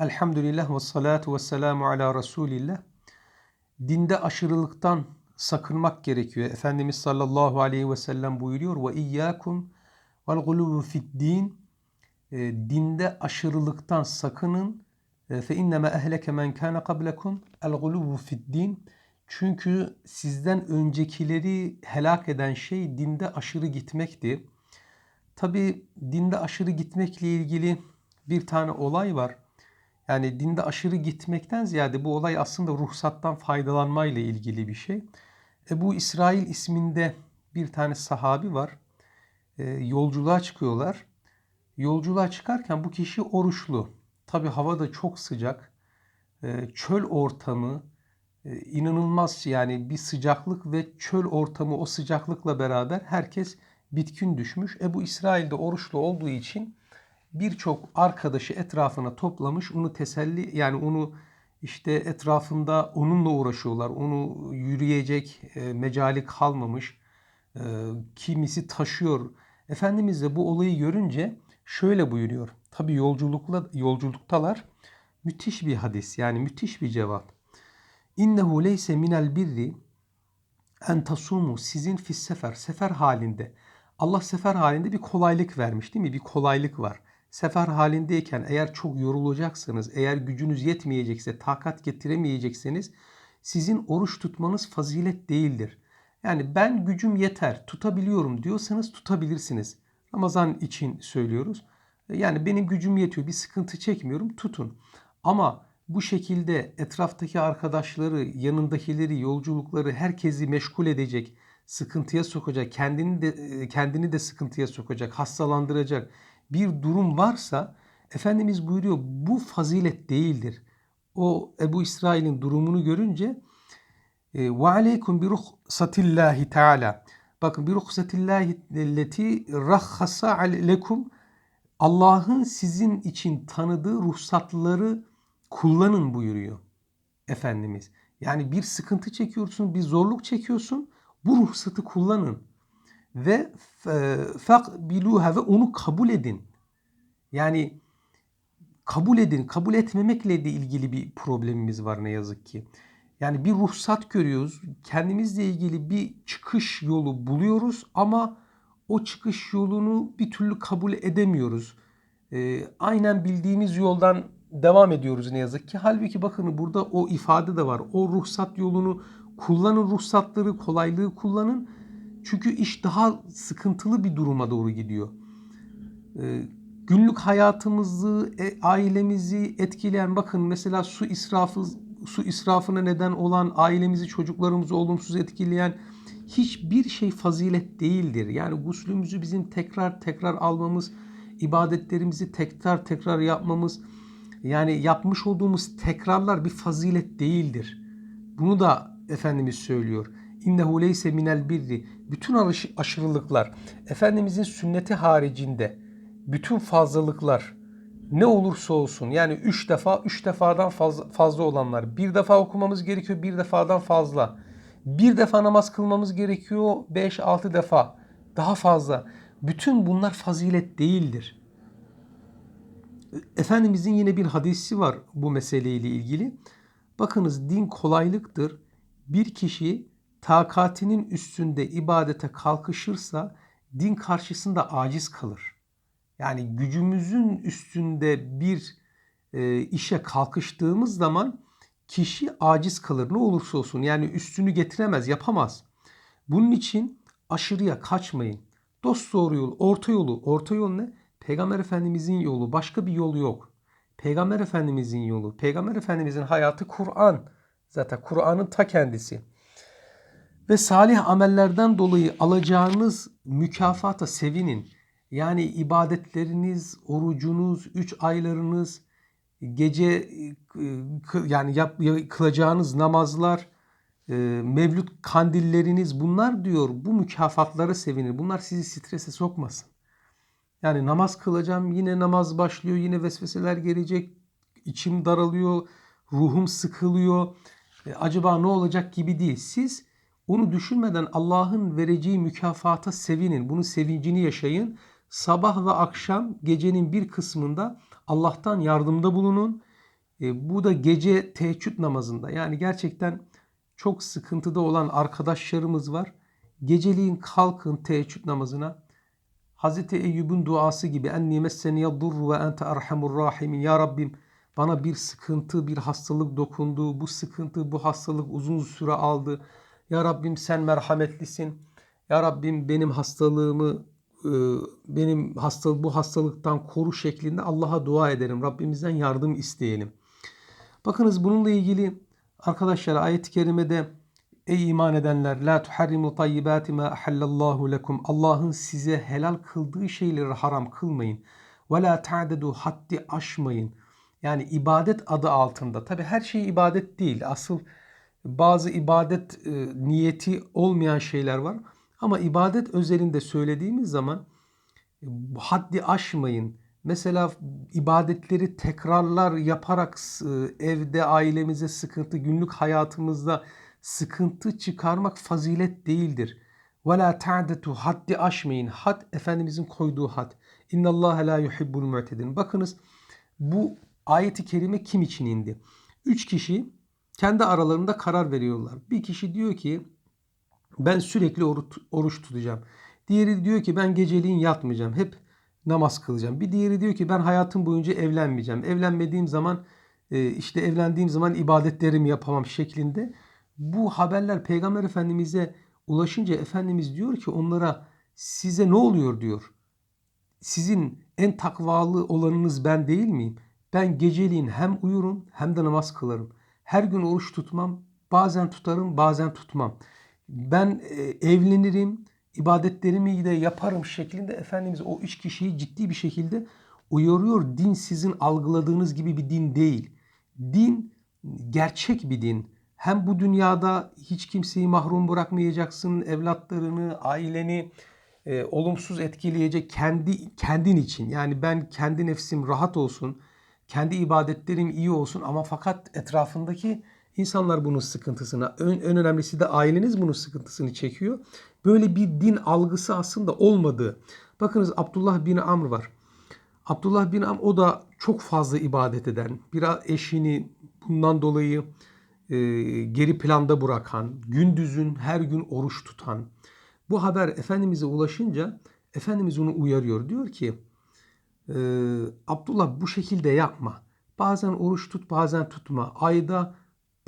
Elhamdülillah ve salatu ve selamu ala Resulillah. Dinde aşırılıktan sakınmak gerekiyor. Efendimiz sallallahu aleyhi ve sellem buyuruyor. Ve iyyakum vel gulubu fid din. E, dinde aşırılıktan sakının. E, Fe inneme ehleke men kana qablekum el gulubu fid din. Çünkü sizden öncekileri helak eden şey dinde aşırı gitmekti. Tabi dinde aşırı gitmekle ilgili bir tane olay var. Yani dinde aşırı gitmekten ziyade bu olay aslında ruhsattan faydalanmayla ilgili bir şey. Ebu İsrail isminde bir tane sahabi var. E, yolculuğa çıkıyorlar. Yolculuğa çıkarken bu kişi oruçlu. Tabi hava da çok sıcak. E, çöl ortamı e, inanılmaz yani bir sıcaklık ve çöl ortamı o sıcaklıkla beraber herkes bitkin düşmüş. Ebu İsrail de oruçlu olduğu için birçok arkadaşı etrafına toplamış. Onu teselli yani onu işte etrafında onunla uğraşıyorlar. Onu yürüyecek e, mecali kalmamış. E, kimisi taşıyor. Efendimiz de bu olayı görünce şöyle buyuruyor. Tabi yolculukla yolculuktalar. Müthiş bir hadis yani müthiş bir cevap. İnnehu leyse minel birri en tasumu sizin fis sefer sefer halinde. Allah sefer halinde bir kolaylık vermiş değil mi? Bir kolaylık var. Sefer halindeyken eğer çok yorulacaksınız, eğer gücünüz yetmeyecekse, takat getiremeyecekseniz sizin oruç tutmanız fazilet değildir. Yani ben gücüm yeter, tutabiliyorum diyorsanız tutabilirsiniz. Ramazan için söylüyoruz. Yani benim gücüm yetiyor, bir sıkıntı çekmiyorum, tutun. Ama bu şekilde etraftaki arkadaşları, yanındakileri, yolculukları herkesi meşgul edecek, sıkıntıya sokacak, kendini de kendini de sıkıntıya sokacak, hastalandıracak bir durum varsa Efendimiz buyuruyor bu fazilet değildir. O Ebu İsrail'in durumunu görünce ve aleykum bi ruhsatillahi teala. Bakın bir ruhsatillahi leti rahhasa lekum Allah'ın sizin için tanıdığı ruhsatları kullanın buyuruyor Efendimiz. Yani bir sıkıntı çekiyorsun, bir zorluk çekiyorsun. Bu ruhsatı kullanın ve biluha ve onu kabul edin. Yani kabul edin, kabul etmemekle de ilgili bir problemimiz var ne yazık ki. Yani bir ruhsat görüyoruz, kendimizle ilgili bir çıkış yolu buluyoruz ama o çıkış yolunu bir türlü kabul edemiyoruz. Ee, aynen bildiğimiz yoldan devam ediyoruz ne yazık ki. Halbuki bakın burada o ifade de var. O ruhsat yolunu kullanın, ruhsatları, kolaylığı kullanın. Çünkü iş daha sıkıntılı bir duruma doğru gidiyor. Ee, günlük hayatımızı, e, ailemizi etkileyen bakın mesela su israfı su israfına neden olan ailemizi, çocuklarımızı olumsuz etkileyen hiçbir şey fazilet değildir. Yani guslümüzü bizim tekrar tekrar almamız, ibadetlerimizi tekrar tekrar yapmamız, yani yapmış olduğumuz tekrarlar bir fazilet değildir. Bunu da Efendimiz söylüyor. İnnehu leyse minel birri. Bütün aşırılıklar Efendimizin sünneti haricinde bütün fazlalıklar ne olursa olsun yani üç defa üç defadan fazla, fazla olanlar bir defa okumamız gerekiyor bir defadan fazla bir defa namaz kılmamız gerekiyor beş altı defa daha fazla bütün bunlar fazilet değildir. Efendimizin yine bir hadisi var bu meseleyle ilgili. Bakınız din kolaylıktır. Bir kişi takatinin üstünde ibadete kalkışırsa din karşısında aciz kalır. Yani gücümüzün üstünde bir e, işe kalkıştığımız zaman kişi aciz kalır ne olursa olsun. Yani üstünü getiremez, yapamaz. Bunun için aşırıya kaçmayın. Dost doğru yol, orta yolu. Orta yol ne? Peygamber Efendimizin yolu. Başka bir yol yok. Peygamber Efendimizin yolu. Peygamber Efendimizin hayatı Kur'an. Zaten Kur'an'ın ta kendisi. Ve salih amellerden dolayı alacağınız mükafata sevinin. Yani ibadetleriniz, orucunuz, üç aylarınız, gece e, yani yap, kılacağınız namazlar, e, mevlüt kandilleriniz bunlar diyor bu mükafatlara sevinir. Bunlar sizi strese sokmasın. Yani namaz kılacağım yine namaz başlıyor yine vesveseler gelecek. içim daralıyor, ruhum sıkılıyor. E, acaba ne olacak gibi değil. Siz onu düşünmeden Allah'ın vereceği mükafata sevinin. Bunun sevincini yaşayın. Sabah ve akşam gecenin bir kısmında Allah'tan yardımda bulunun. E, bu da gece teheccüd namazında. Yani gerçekten çok sıkıntıda olan arkadaşlarımız var. Geceliğin kalkın teheccüd namazına. Hazreti Eyyub'un duası gibi enni messeni yadurru ve ente erhamur rahimin. Ya Rabbim bana bir sıkıntı, bir hastalık dokundu. Bu sıkıntı, bu hastalık uzun süre aldı. Ya Rabbim sen merhametlisin. Ya Rabbim benim hastalığımı benim hastalık bu hastalıktan koru şeklinde Allah'a dua ederim. Rabbimizden yardım isteyelim. Bakınız bununla ilgili arkadaşlar ayet-i kerimede ey iman edenler la tuharrimu tayyibati ma ahallallahu lekum Allah'ın size helal kıldığı şeyleri haram kılmayın. Ve la ta'dedu haddi aşmayın. Yani ibadet adı altında. Tabi her şey ibadet değil. Asıl bazı ibadet e, niyeti olmayan şeyler var. Ama ibadet özelinde söylediğimiz zaman e, haddi aşmayın. Mesela ibadetleri tekrarlar yaparak e, evde ailemize sıkıntı, günlük hayatımızda sıkıntı çıkarmak fazilet değildir. Ve la ta'detu haddi aşmayın. Had Efendimizin koyduğu had. İnna Allah la yuhibbul mu'tedin. Bakınız bu ayeti kerime kim için indi? Üç kişi kendi aralarında karar veriyorlar. Bir kişi diyor ki ben sürekli oruç tutacağım. Diğeri diyor ki ben geceliğin yatmayacağım. Hep namaz kılacağım. Bir diğeri diyor ki ben hayatım boyunca evlenmeyeceğim. Evlenmediğim zaman e, işte evlendiğim zaman ibadetlerimi yapamam şeklinde. Bu haberler Peygamber Efendimiz'e ulaşınca Efendimiz diyor ki onlara size ne oluyor diyor. Sizin en takvalı olanınız ben değil miyim? Ben geceliğin hem uyurum hem de namaz kılarım. Her gün oruç tutmam. Bazen tutarım bazen tutmam. Ben e, evlenirim, ibadetlerimi de yaparım şeklinde Efendimiz o üç kişiyi ciddi bir şekilde uyarıyor. Din sizin algıladığınız gibi bir din değil. Din gerçek bir din. Hem bu dünyada hiç kimseyi mahrum bırakmayacaksın, evlatlarını, aileni e, olumsuz etkileyecek kendi kendin için. Yani ben kendi nefsim rahat olsun, kendi ibadetlerim iyi olsun ama fakat etrafındaki insanlar bunun sıkıntısına, en, en önemlisi de aileniz bunun sıkıntısını çekiyor. Böyle bir din algısı aslında olmadığı. Bakınız Abdullah bin Amr var. Abdullah bin Amr o da çok fazla ibadet eden, biraz eşini bundan dolayı e, geri planda bırakan, gündüzün her gün oruç tutan. Bu haber Efendimiz'e ulaşınca Efendimiz onu uyarıyor. Diyor ki e, Abdullah bu şekilde yapma. Bazen oruç tut bazen tutma. Ayda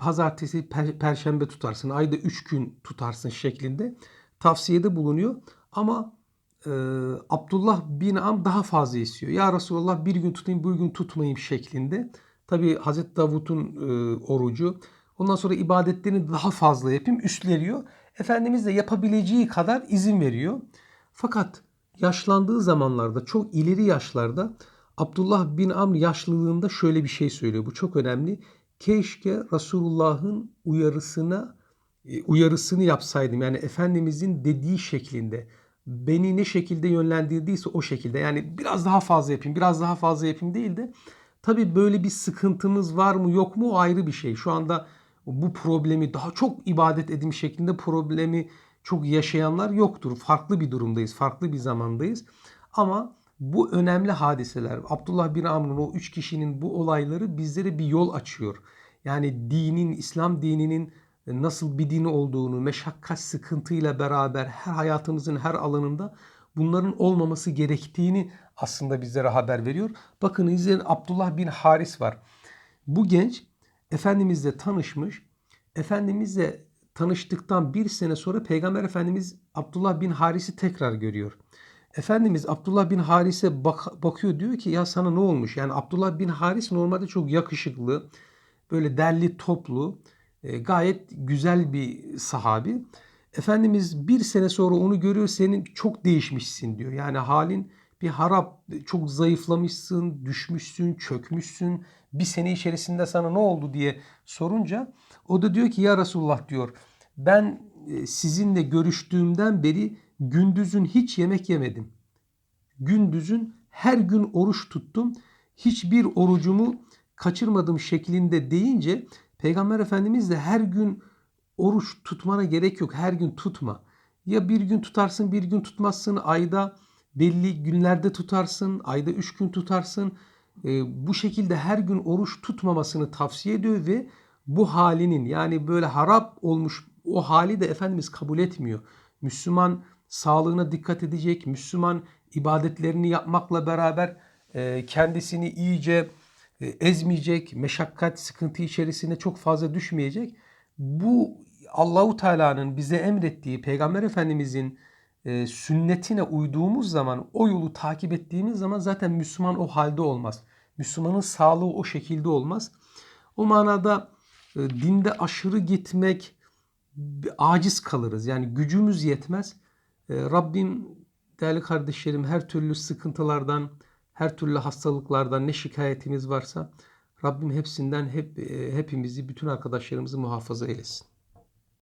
pazartesi, per, perşembe tutarsın. Ayda üç gün tutarsın şeklinde tavsiyede bulunuyor. Ama e, Abdullah bin Am daha fazla istiyor. Ya Resulallah bir gün tutayım bir gün tutmayayım şeklinde. Tabi Hazreti Davut'un e, orucu. Ondan sonra ibadetlerini daha fazla yapayım üstleriyor. Efendimiz de yapabileceği kadar izin veriyor. Fakat yaşlandığı zamanlarda çok ileri yaşlarda Abdullah bin Amr yaşlılığında şöyle bir şey söylüyor. Bu çok önemli. Keşke Resulullah'ın uyarısına e, uyarısını yapsaydım. Yani Efendimizin dediği şeklinde beni ne şekilde yönlendirdiyse o şekilde. Yani biraz daha fazla yapayım, biraz daha fazla yapayım değil de tabii böyle bir sıkıntımız var mı yok mu o ayrı bir şey. Şu anda bu problemi daha çok ibadet edin şeklinde problemi çok yaşayanlar yoktur. Farklı bir durumdayız, farklı bir zamandayız. Ama bu önemli hadiseler. Abdullah bin Amr'ın o üç kişinin bu olayları bizlere bir yol açıyor. Yani dinin, İslam dininin nasıl bir din olduğunu, meşakkat sıkıntıyla beraber her hayatımızın her alanında bunların olmaması gerektiğini aslında bizlere haber veriyor. Bakın izleyin Abdullah bin Haris var. Bu genç Efendimizle tanışmış. Efendimizle tanıştıktan bir sene sonra Peygamber Efendimiz Abdullah bin Haris'i tekrar görüyor. Efendimiz Abdullah bin Haris'e bak bakıyor diyor ki ya sana ne olmuş? Yani Abdullah bin Haris normalde çok yakışıklı, böyle derli toplu, e, gayet güzel bir sahabi. Efendimiz bir sene sonra onu görüyor senin çok değişmişsin diyor. Yani halin bir harap, çok zayıflamışsın, düşmüşsün, çökmüşsün. Bir sene içerisinde sana ne oldu diye sorunca o da diyor ki ya Resulullah diyor ben e, sizinle görüştüğümden beri gündüzün hiç yemek yemedim. Gündüzün her gün oruç tuttum. Hiçbir orucumu kaçırmadım şeklinde deyince Peygamber Efendimiz de her gün oruç tutmana gerek yok. Her gün tutma. Ya bir gün tutarsın bir gün tutmazsın. Ayda belli günlerde tutarsın. Ayda üç gün tutarsın. e, bu şekilde her gün oruç tutmamasını tavsiye ediyor ve bu halinin yani böyle harap olmuş o hali de Efendimiz kabul etmiyor. Müslüman sağlığına dikkat edecek, Müslüman ibadetlerini yapmakla beraber e, kendisini iyice e, ezmeyecek, meşakkat, sıkıntı içerisinde çok fazla düşmeyecek. Bu Allahu Teala'nın bize emrettiği, Peygamber Efendimizin e, sünnetine uyduğumuz zaman, o yolu takip ettiğimiz zaman zaten Müslüman o halde olmaz. Müslümanın sağlığı o şekilde olmaz. O manada dinde aşırı gitmek aciz kalırız. Yani gücümüz yetmez. E, Rabbim değerli kardeşlerim her türlü sıkıntılardan, her türlü hastalıklardan ne şikayetimiz varsa Rabbim hepsinden hep e, hepimizi, bütün arkadaşlarımızı muhafaza eylesin.